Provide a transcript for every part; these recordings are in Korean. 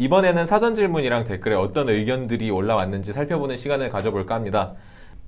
이번에는 사전 질문이랑 댓글에 어떤 의견들이 올라왔는지 살펴보는 시간을 가져볼까 합니다.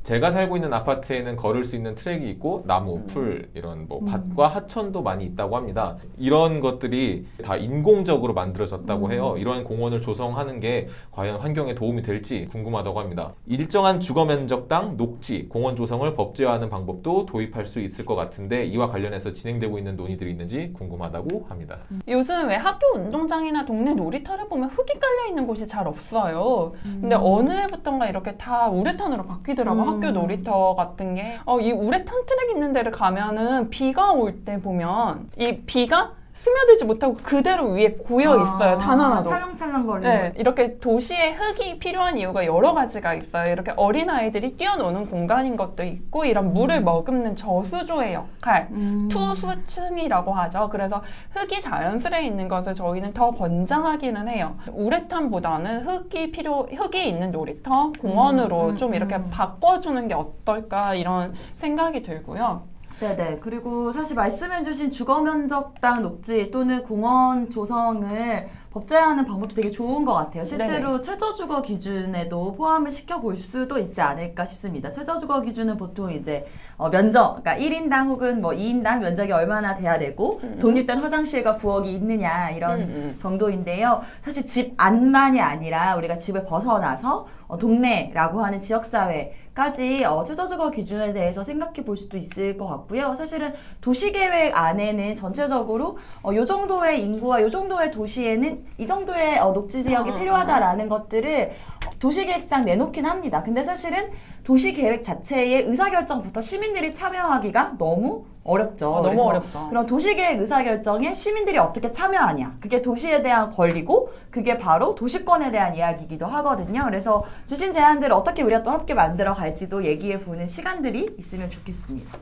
제가 살고 있는 아파트에는 걸을 수 있는 트랙이 있고 나무, 풀 이런 뭐 밭과 하천도 많이 있다고 합니다. 이런 것들이 다 인공적으로 만들어졌다고 해요. 이런 공원을 조성하는 게 과연 환경에 도움이 될지 궁금하다고 합니다. 일정한 주거 면적당 녹지 공원 조성을 법제화하는 방법도 도입할 수 있을 것 같은데 이와 관련해서 진행되고 있는 논의들이 있는지 궁금하다고 합니다. 요즘 왜 학교 운동장이나 동네 놀이터를 보면 흙이 깔려 있는 곳이 잘 없어요. 근데 어느 해부턴가 이렇게 다 우레탄으로 바뀌더라고 음. 학교 놀이터 같은 게. 어, 이 우레탄 트랙 있는 데를 가면은 비가 올 때 보면 이 비가 스며들지 못하고 그대로 위에 고여 있어요. 단 하나도. 아, 찰랑찰랑 거리는. 네, 이렇게 도시에 흙이 필요한 이유가 여러 가지가 있어요. 이렇게 어린 아이들이 뛰어노는 공간인 것도 있고, 이런 물을 머금는 저수조의 역할, 음. 투수층이라고 하죠. 그래서 흙이 자연스레 있는 것을 저희는 더 권장하기는 해요. 우레탄보다는 흙이 필요, 흙이 있는 놀이터, 공원으로 음, 음, 좀 이렇게 음. 바꿔주는 게 어떨까 이런 생각이 들고요. 네네. 그리고 사실 말씀해주신 주거 면적당 녹지 또는 공원 조성을 법제화하는 방법도 되게 좋은 것 같아요. 실제로 최저주거 기준에도 포함을 시켜볼 수도 있지 않을까 싶습니다. 최저주거 기준은 보통 이제 어, 면적, 그러니까 1인당 혹은 뭐 2인당 면적이 얼마나 돼야 되고 독립된 화장실과 부엌이 있느냐 이런 음, 음. 정도인데요. 사실 집 안만이 아니라 우리가 집을 벗어나서 어, 동네라고 하는 지역사회까지 어, 최저주거 기준에 대해서 생각해 볼 수도 있을 것 같고요. 사실은 도시계획 안에는 전체적으로 어, 요 정도의 인구와 요 정도의 도시에는 이 정도의 어, 녹지 지역이 음, 음, 필요하다라는 것들을 어, 도시계획상 내놓긴 합니다. 근데 사실은 도시계획 자체의 의사결정부터 시민들이 참여하기가 너무 어렵죠. 어, 너무 어렵죠. 그런 도시계획 의사결정에 시민들이 어떻게 참여하냐. 그게 도시에 대한 권리고, 그게 바로 도시권에 대한 이야기이기도 하거든요. 그래서 주신 제안들을 어떻게 우리가 또 함께 만들어 갈지도 얘기해 보는 시간들이 있으면 좋겠습니다.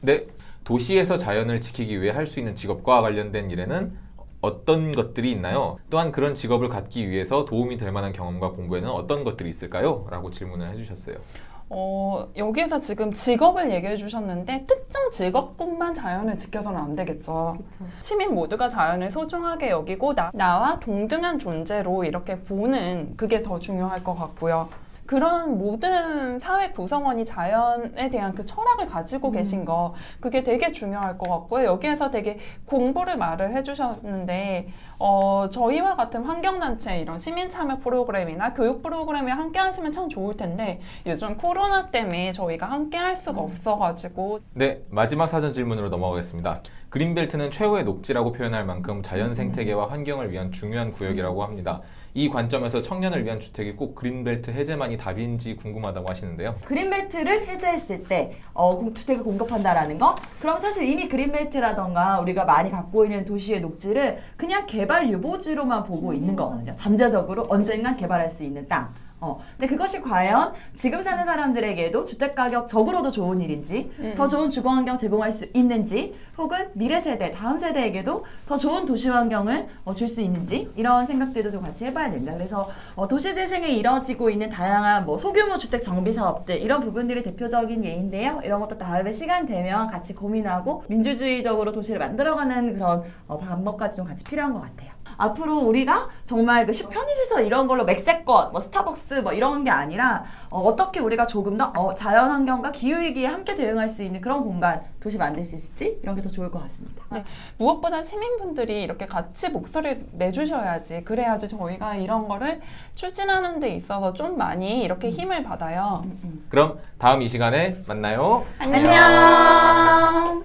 네, 도시에서 자연을 지키기 위해 할 수 있는 직업과 관련된 일에는 어떤 것들이 있나요? 또한 그런 직업을 갖기 위해서 도움이 될 만한 경험과 공부에는 어떤 것들이 있을까요? 라고 질문을 해주셨어요. 어, 여기에서 지금 직업을 얘기해 주셨는데 특정 직업군만 자연을 지켜서는 안 되겠죠. 시민 모두가 자연을 소중하게 여기고 나, 나와 동등한 존재로 이렇게 보는 그게 더 중요할 것 같고요. 그런 모든 사회 구성원이 자연에 대한 그 철학을 가지고 계신 거 그게 되게 중요할 것 같고요. 여기에서 되게 공부를 말을 해주셨는데 어, 저희와 같은 환경단체 이런 시민 참여 프로그램이나 교육 프로그램에 함께 하시면 참 좋을 텐데 요즘 코로나 때문에 저희가 함께 할 수가 없어가지고 네, 마지막 사전 질문으로 넘어가겠습니다. 그린벨트는 최후의 녹지라고 표현할 만큼 자연 생태계와 환경을 위한 중요한 구역이라고 합니다. 이 관점에서 청년을 위한 주택이 꼭 그린벨트 해제만이 답인지 궁금하다고 하시는데요. 그린벨트를 해제했을 때, 어, 공- 주택을 공급한다라는 거? 그럼 사실 이미 그린벨트라던가 우리가 많이 갖고 있는 도시의 녹지를 그냥 개발 유보지로만 보고 있는 거거든요. 잠재적으로 언젠간 개발할 수 있는 땅. 어, 근데 그것이 과연 지금 사는 사람들에게도 주택 가격 적으로도 좋은 일인지, 음. 더 좋은 주거 환경 제공할 수 있는지, 혹은 미래 세대, 다음 세대에게도 더 좋은 도시 환경을 어, 줄 수 있는지 이런 생각들도 좀 같이 해봐야 됩니다. 그래서 어, 도시 재생이 이뤄지고 있는 다양한 뭐 소규모 주택 정비 사업들 이런 부분들이 대표적인 예인데요. 이런 것도 다음에 시간 되면 같이 고민하고 민주주의적으로 도시를 만들어가는 그런 어, 방법까지 좀 같이 필요한 것 같아요. 앞으로 우리가 정말 그 시- 편의시설 이런 걸로 맥세권, 뭐 스타벅스 뭐 이런 게 아니라 어, 떻게 우리가 조금 더 어, 자연 환경과 기후 위기에 함께 대응할 수 있는 그런 공간 도시 만들 수 있을지 이런 게 더 좋을 것 같습니다. 네, 무엇보다 시민분들이 이렇게 같이 목소리를 내주셔야지 그래야지 저희가 이런 거를 추진하는 데 있어서 좀 많이 이렇게 힘을 받아요. 그럼 다음 이 시간에 만나요. 안녕.